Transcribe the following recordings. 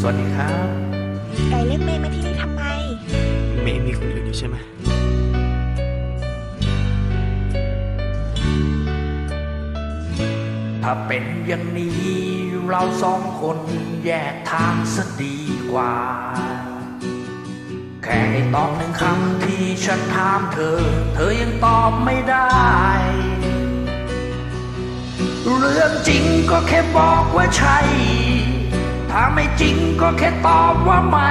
สวัสดีครับ ไก่เล็กเมย์มาที่นี่ทำไม เมย์มีคนอื่นอยู่ใช่ไหม ถ้าเป็นอย่างนี้ เราสองคนแยกทางซะดีกว่า แค่ได้ตอบหนึ่งคำที่ฉันถามเธอ เธอยังตอบไม่ได้ เรื่องจริงก็แค่บอกว่าใช่ ถ้าไม่จริงก็แค่ตอบว่าไม่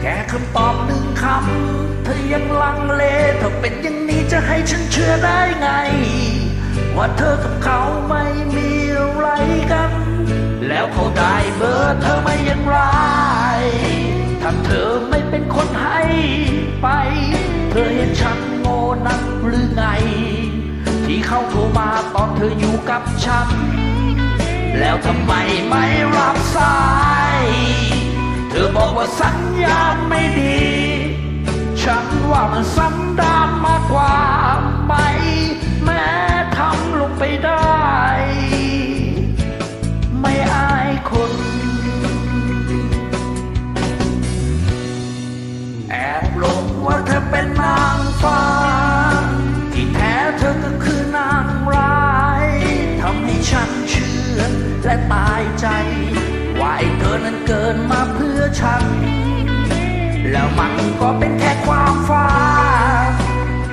แค่คำตอบหนึ่งคำเธอยังลังเลถ้าเป็นอย่างนี้จะให้ฉันเชื่อได้ไง ว่าเธอกับเขาไม่มีอะไรกัน แล้วเขาได้เบอร์เธอไม่ยังไรถ้าเธอไม่เป็นคนให้ไป เธอเห็นฉันโง่นักหรือไง ที่เขาโทรมาตอนเธออยู่กับฉัน แล้วทำไมไม่รับสาย เธอบอกว่าสัญญาณไม่ดี ฉันว่ามันสันดานมากกว่า ไอ้เธอนั้นเกินมาเพื่อฉัน แล้วมันก็เป็นแค่ความฝัน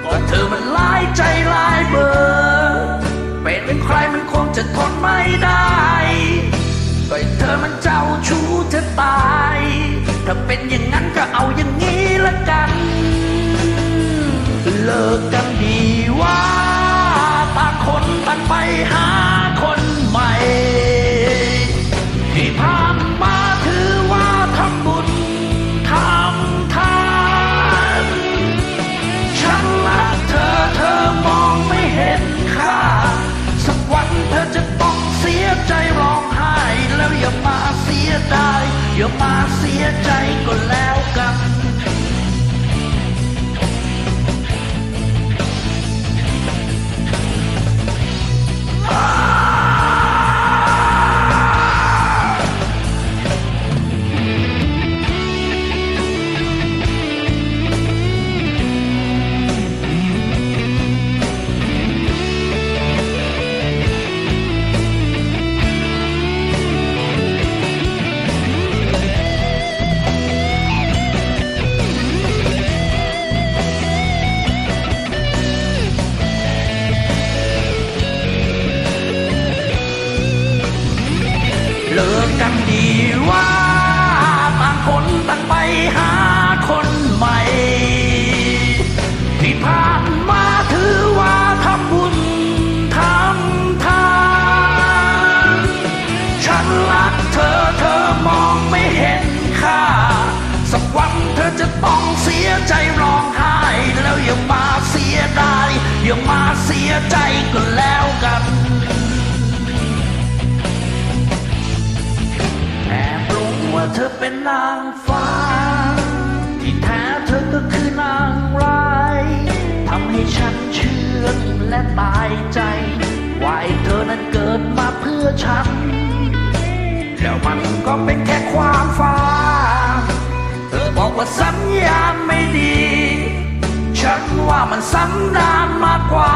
ก็เธอมันลายใจลายเบอร์เป็นเป็นใครมันคงจะทนไม่ได้ก็เธอมันเจ้าชู้จะตาย ถ้าเป็นอย่างนั้นก็เอาอย่าง อย่ามาเสียใจก็แล้วกัน เธอเป็นนางฟ้า ที่แท้เธอก็คือนางร้ายทำให้ฉันเชื่องและตายใจว่าไอ้เธอนั้นเกิดมาเพื่อฉัน แล้วมันก็เป็นแค่ความฝันเธอบอกว่าสัญญาณไม่ดี ฉันว่ามันสันดามากกว่า